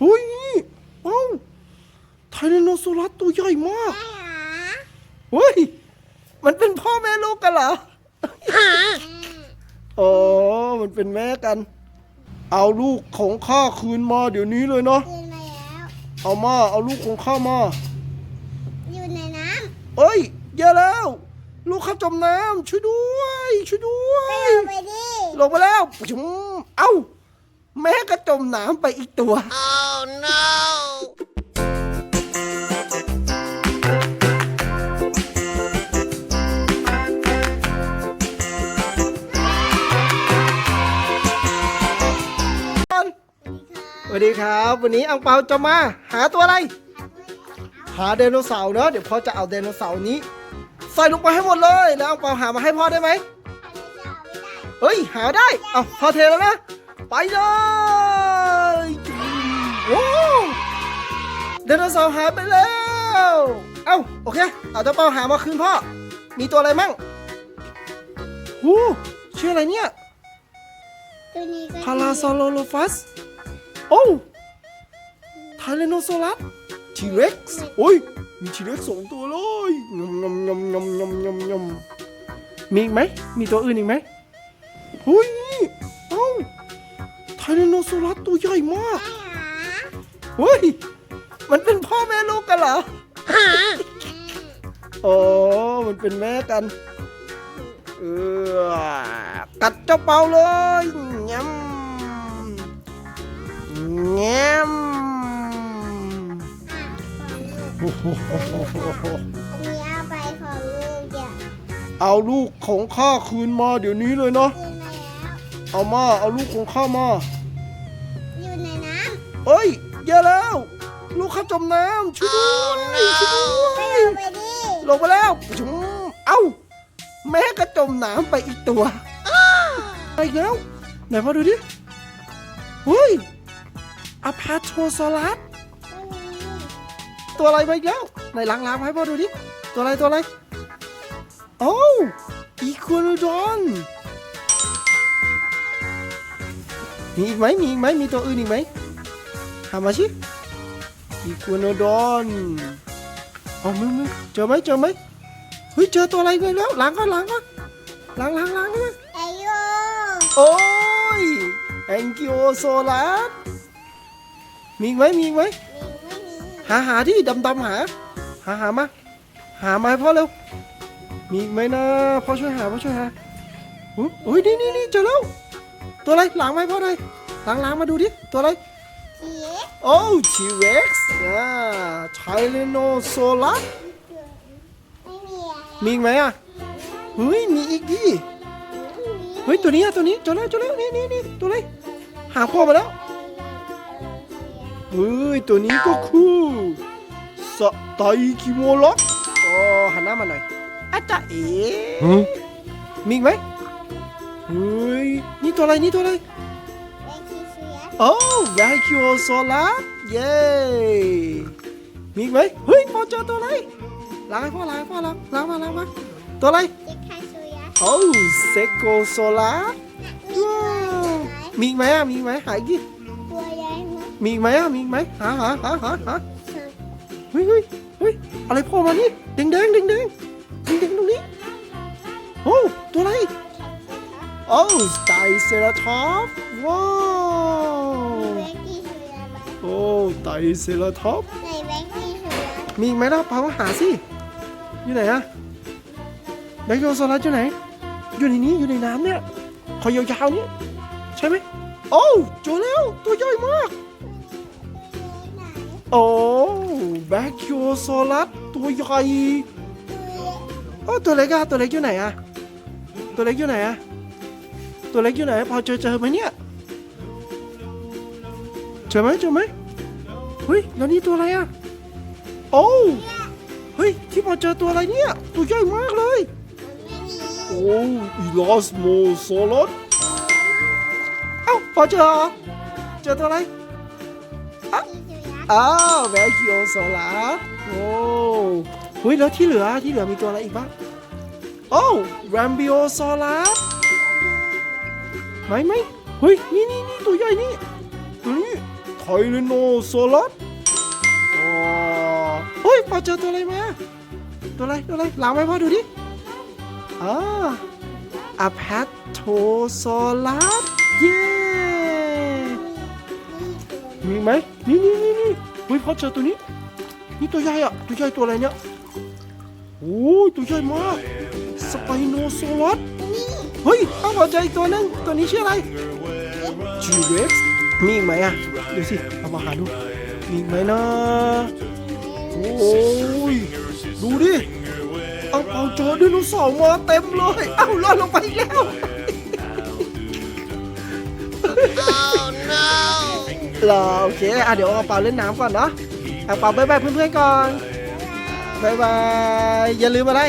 เฮ้ยนี่เอ้าไทแรนโนซอรัสตัวใหญ่มาก เฮ้ย มันเป็นพ่อแม่ลูกกันเหรอ อ๋อ มันเป็นแม่กัน เอาลูกของข้าคืนมาเดี๋ยวนี้เลยเนาะ คืนมาแล้ว เอามา เอาลูกของข้ามา อยู่ในน้เอ้ยแย่แล้ว ลูกข้าจมน้ำช่วยด้วย ช่วยด้วำยไปดิลงไปแล้วจุ๋มเอ้า แม่ก็จมน้ำไปอีกตัว สวัสดีครับ วันนี้อังเปาจะมาหาตัวอะไร หาไดโนเสาร์เนอะเดี๋ยวพ่อจะเอาไดโนเสาร์นี้ ใส่ลงไปให้หมดเลย แล้วอังเปาหามาให้พ่อได้ไหมเฮ้ย หาได้ เอาพ่อเทแล้วนะ ไปเลย ดโนเสาร์หายไปแล้ว เอ้าโอเค เอาเจ้าเปาหามาคืนพ่อ มีตัวอะไรมั่งหูชื่ออะไรเนี่ยตัวนี้ก็พาราซอโลโลฟัส โอ้ไทเลโนซอรัสทีเร็กซ์โอ้ย มีทีเร็กซ์สองตัวเลยยำยำยำยำยำยำยำมีอีกไหม มีตัวอื่นอีกไหมเฮ้ยเอ้าไทเลโนซอรัสตัวใหญ่มากเฮ้ย มันเป็นพ่อแม่ลูกกันเหรออ๋อมันเป็นแม่กันเออกัดเจ้าเปาเลยยำยำโอ้โหอันนี้เอาไปของลูกอย่าเอาลูกของข้าคืนมาเดี๋ยวนี้เลยเนาะ คืนมาแล้วเอามา เอาลูกของข้ามา อยู่ในน้เอ้ยแย่แล้ว ลูกข้าจมน้ำช่วยด้วยช่วยด้วยไปดิลงไปแล้วจุ๋มเอ้า แม่ก็จมน้ำไปอีกตัวไปอีกแล้วไหนพ่อดูดิเฮ้ยอะพาโทซอรัสตัวอะไรมาอีกแล้วไหนล้างล้างๆให้พ่อดูดิตัวอะไรตัวอะไรโอ้อีควโนดอนมีอีกไหมมีอีกไหมมีตัวอื่นอีกไหมหามาชิ อีควโนดอนเอามึงมึงเจอไหมเจอไหมเฮ้ยเจอตัวอะไรไปแล้วล้างก่อนล้างก่อนล้างล้างล้างเลยไอโยโอ้ยแองกิโอโซลัสมีอีกไหมมีอีกไหมมีไม่มีหาหาที่ดำดำๆหา หาหามาหามาให้พ่อเร็วมีอีกไหมนะพ่อช่วยหาพ่อช่วยหาอุ๊ยอุ้ยนี่นี่นี่เจอแล้วตัวอะไรล้างมาให้พ่อหน่อยล้างล้างมาดูดิตัวอะไรเสีย โอ้ทีเร็กซ์อ่าไทเลโนโซลัสไม่มีอะมีอีกไหมอะเฮ้ยมีอีกดิเฮ้ยตัวนี้อะตัวนี้เจอแล้วเจอแล้วนี่นี่นี่ตัวอะไรหาพ่อมาแล้วเฮ้ยตัวนี้ก็คือสไตคิโมล็อกอ๋อหันหน้ามาหน่อยอาจารย์เอ๋มีอีกไหมเฮ้ยนี่ตัวอะไรนี่ตัวอะไรแบคทีเรีย โอ้แวคิโอโซล่าเย้มีอีกไหมเฮ้ยพอเจอตัวอะไรล้างให้พ่อล้างให้พ่อล้างล้างมาล้างมาตัวอะไรเจ็คคาซูยะโอ้เซโกโซล่าว้าวมีอีกไหมอะมีอีกไหมหาอีกดิตัวใหญ่มากมีอีกไหมอะมีอีกไหมหาหาหาหาหาเฮ้ยเฮ้ยเฮ้ยอะไรโผล่มานี่แดงแดงแดงแดงแดงแดงตรงนี้โอ้ตัวอะไรโอ้ไตรเซราทอปส์ว้าว โอ้ไตรเซราทอปส์ไหนแบคทีเรียมีอีกไหมล่ะพามาหาสิ อยู่ไหนอะแบคโยโซลัสอยู่ไหน อยู่ในนี้อยู่ในน้ำเนี่ยคอยยาวๆนี่ใช่ไหมโอ้เจอแล้วตัวใหญ่มาก โอ้แบคโยโซลัสตัวใหญ่โอ้ตัวเล็กอะตัวเล็กอยู่ไหนอะตัวเล็กอยู่ไหนอะตัวเล็กอยู่ไหนพอเจอเจอไหมเนี่ยเจอไหมเจอไหม ฮ้ยแล้วนี่ตัวอะไรอะ โอ้เฮ้ยที่พอเจอตัวอะไรเนี่ย ตัวใหญ่มากเลย โอ้อีลอสโมโซลัสเอ้าพอเจอเหรอเจอตัวอะไรอ้าวแวคิโอโซลาโอ้เฮ้ยแล้วที่เหลือที่เหลือมีตัวอะไรอีกบ้างโอ้แรมบิโอโซลาไหมไหมเฮ้ยนี่นี่นี่ตัวใหญ่นี่ตัวนี้ ไทเรโนโซลัสอ๋อเฮ้ยพอเจอตัวอะไรมา ตัวอะไร ตัวอะไรหล้างไว้พ่อดูดิอ่าอะแพทโทโซลัสเย้มีไหมนี่นี่นี่นี่เฮ้ยพ่อเจอตัวนี้ นี่ตัวใหญ่อะตัวใหญ่ตัวอะไรเนี่ยโอ้ยตัวใหญ่มาก สไปโนโซลัสเฮ้ยเอาพอเจออีกตัวนึงตัวนี้ชื่ออะไร จีเร็กซ์มีอีกไหมอะดูสิเอามาหาดู มีอีกไหมนะโอ้ยดูดิ เอาเอาเจอไดโนเสาร์มาเต็มเลย เอาลอดลงไปอีกแล้ว เหรอโอเคอะเดี๋ยวเอาเปาเล่นน้ำก่อนเนาะเอาเปาบายบายเพื่อนๆก่อนบายบาย อย่าลืมอะไร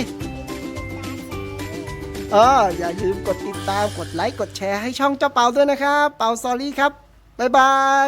เอออย่าลืมกดติดตามกดไลค์กดแชร์ให้ช่องเจ้าเปาด้วยนะครับ เปาซอรี่ครับ บ๊ายบาย